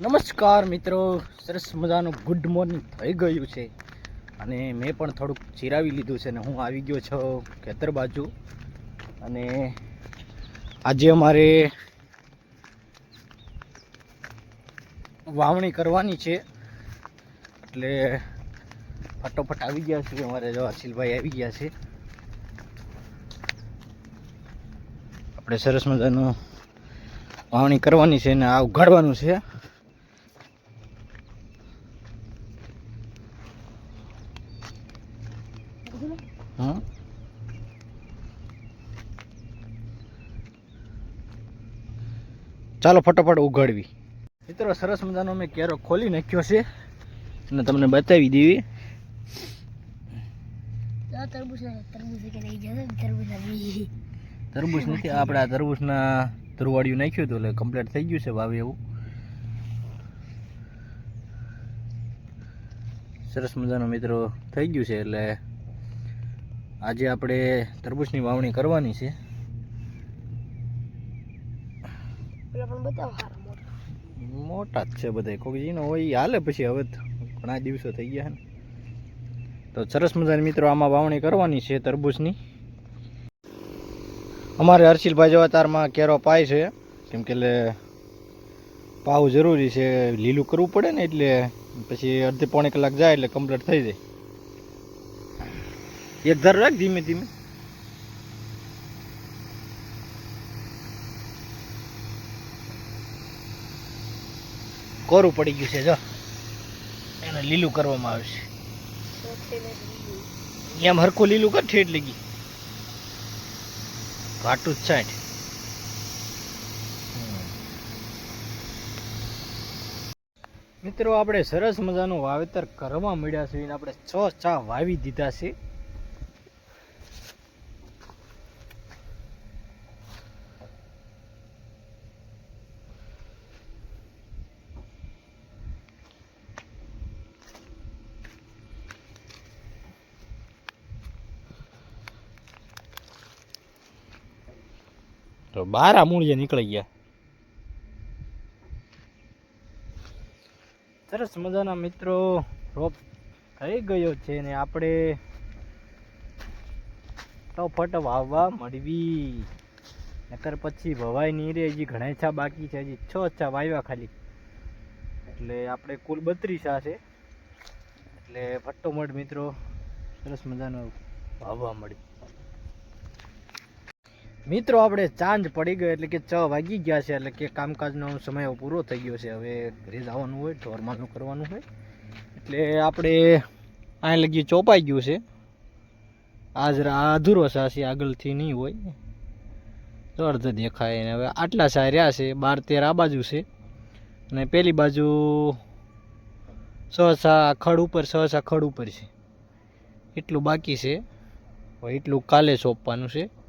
નમસ્કાર મિત્રો, સરસ મજાનું ગુડ મોર્નિંગ થઈ ગયું છે. અને મેં પણ થોડુંક ચિરાવી લીધું છે ને હું આવી ગયો છું ખેતર બાજુ. અને આજે અમારે વાવણી કરવાની છે. એટલે ફટોફટ આવી ગયા છે અમારે જો અશિલભાઈ આવી ગયા છે. આપણે સરસ મજાનું વાવણી કરવાની છે ને આ ઉઘાડવાનું છે. હા? ચાલો ફટાફટ ઉઘાડવી. મિત્રો સરસ મજાનો મેં કેરો ખોલી નાખ્યો છે અને તમને બતાવી દેવી. તરબૂચ નથી આપણે આ તરબૂચના ધ્રુવાડિયું નાખ્યું હતું એટલે કમ્પ્લીટ થઈ ગયું છે વાવે એવું. સરસ મજાનો મિત્રો થઈ ગયું છે એટલે આજે આપણે તરબૂચની વાવણી કરવાની છે. મોટા. જ છે બધા કોઈ જીનો હોય હાલે પછી હવે ઘણા દિવસો થઈ ગયા ને. તો સરસ મજાની મિત્રો આમાં વાવણી કરવાની છે તરબૂચની. અમારે હર્ષિલભાઈ જેવા તારમાં કેરો પાય છે. કેમ કે એટલે પાવું જરૂરી છે. લીલું કરવું પડે ને એટલે પછી અડધી પોણી કલાક જાય એટલે કમ્પ્લીટ થઈ જાય. એક ધાર રાખ ધીમે ધીમે. કોરું પડી ગયું છે, જો. એને લીલું કરવામાં આવશે એમ હરખું લીલું કર, ઠેઠ લગી ઘાટું જ છાંઠ મિત્રો, આપણે સરસ મજાનું વાવેતર કરવા મળ્યા છે એને આપણે છ ચા વાવી દીધા છે. તો બારા મૂળિયા નીકળી ગયા. સરસ મજાના મિત્રો, રોપ થઈ ગયો છે ને આપણે ફટ વાવવા મળવી નકર પછી ભવાઈ નહીં રે હજી ઘણા છા બાકી છે, હજી છ છા વાવ્યા ખાલી. એટલે આપણે કુલ બત્રીસ છે. એટલે ફટ્ટો મળ મિત્રો, સરસ મજાનો વાવવા મળી મિત્રો, આપણે ચાંદ પડી ગયો એટલે કે છ વાગી ગયા છે, એટલે કે કામકાજનો સમય પૂરો થઈ ગયો છે. હવે ઘરે જવાનું હોય, ઢોરમાનું કરવાનું હોય. એટલે આપણે અહીં લગી ચોપાઈ ગયું છે. આજ અધૂરો સાસી આગળથી નહીં હોય. તો અર્ધ દેખાય ને હવે આટલા સા રહ્યા છે, બાર તેર આ બાજુ છે. અને પેલી બાજુ સહસા ખડ ઉપર, સહસા ખડ ઉપર છે. એટલું બાકી છે. એટલું કાલે સોંપવાનું છે.